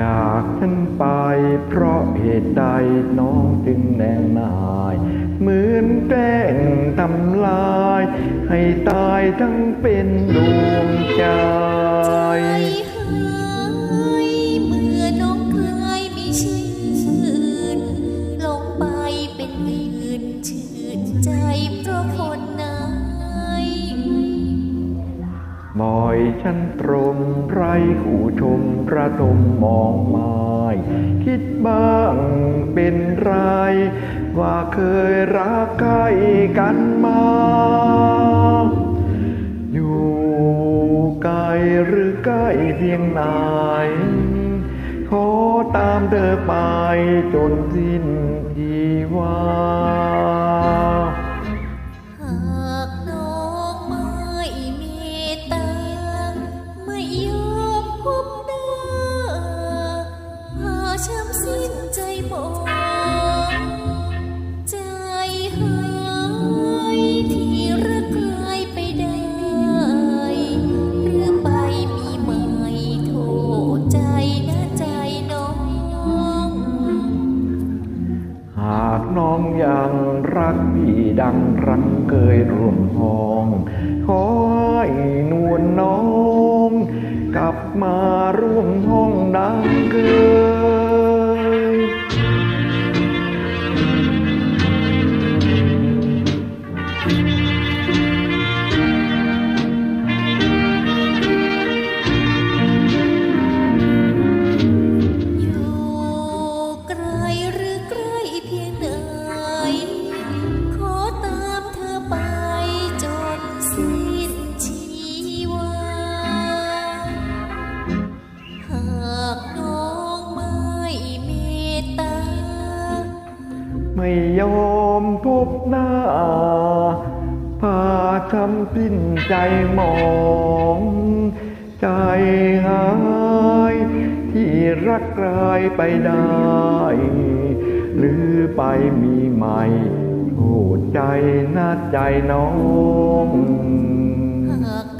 จากฉันไปเพราะเหตุใดน้องจึงแนงนายเหมือนแป้งทำลาย ให้ตายทั้งเป็นดวง บ่อยฉันตรมไรขู่ชมระดมมองไม้คิดบ้างเป็นไร ว่าเคยรักใครกันมา อยู่ไกลหรือใกล้เพียงไหนขอตามเธอไปจนสิ้นชีวา สิ้นใจหมองใจหายที่รักใครไปได้หรือไปมีใหม่โทษใจนะใจน้อง หากน้องยังรักพี่ดังรักเคยร่วมห้อง ขอให้นวลน้อง กลับมาร่วม อยู่ ไม่ยอมพบหน้า พาทำสิ้นใจหมอง ใจหาย ที่รักกลายไปได้ หรือไปมีใหม่โทษใจหนะใจน้องหาก